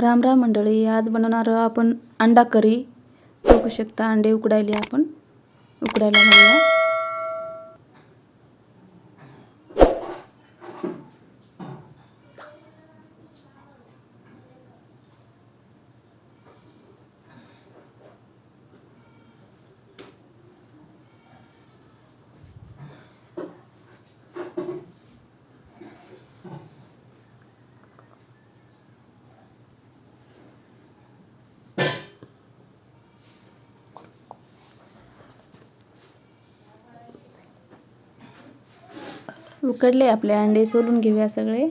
राम राम मंडळी आज बनवणार आपण अंडा करी. बघू शकता? अंडे उकडायले आपण. उकडायला घालूया. उकडले आपले अंडे सोलून घेऊया सगळे.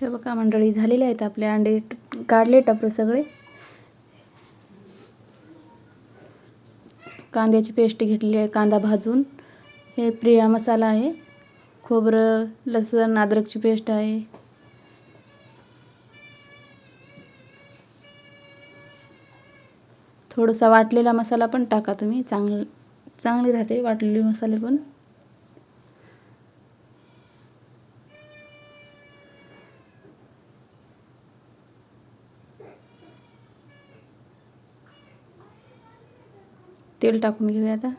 हे बघा मंडळी झालेले आहेत आपले अंडे. काढले टपर सगळे. कांद्याची पेस्ट घेतली आहे कांदा भाजून. हे प्रिया मसाला आहे. खोबरं लसण अद्रकची पेस्ट आहे. थोडासा वाटलेला मसाला पण टाका तुम्ही. चांगलं चांगली राहते वाटलेले मसाले पण. तेल टाकून घेऊया आता.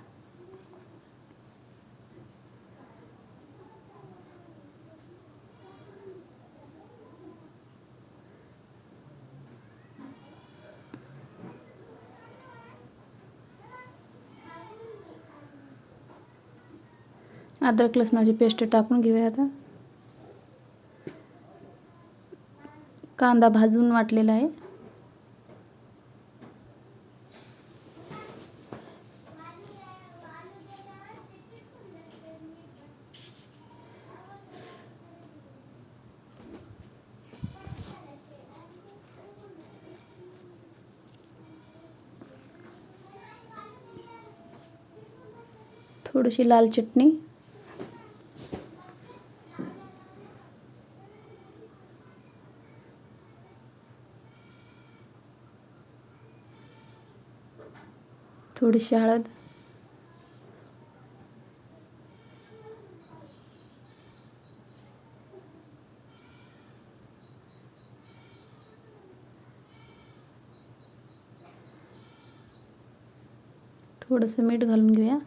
अद्रक लसणाची पेस्ट टाकून घेऊया आता. कांदा भाजून वाटलेला आहे. थोडीशी लाल चटणी. थोडीशी हळद. थोडंसं मीठ घालून घेऊया.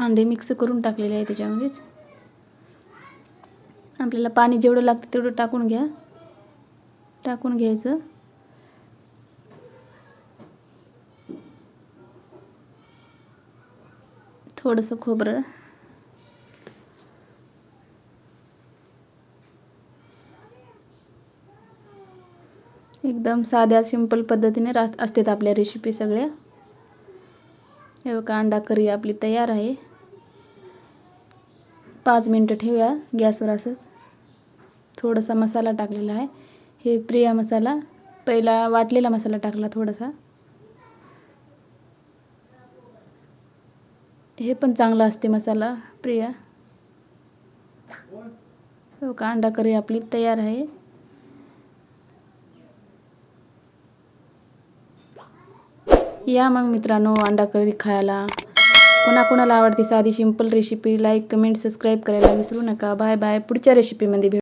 अंडे मिक्स करून टाकलेले आहे त्याच्यामध्येच. आपल्याला पाणी जेवढं लागतं तेवढं टाकून घ्या. टाकून घ्यायचं. थोडंसं खोबरं. एकदम साध्या सिंपल पद्धतीने रा असतात आपल्या रेसिपी सगळ्या. हे बघा अंडा करी आपली तयार आहे. पाच मिनटं ठेवूया गॅसवर असंच. थोडासा मसाला टाकलेला आहे. हे प्रिया मसाला पहिला वाटलेला मसाला टाकला थोडासा. हे पण चांगलं असते मसाला प्रिया. हो का अंडा करी आपली तयार आहे. या मग मित्रांनो अंडा करी खायला. कोणाकोणाला आवडते साधी simple recipe like comment subscribe करायला विसरू नका. बाय बाय पुढच्या रेसिपीमध्ये भेट.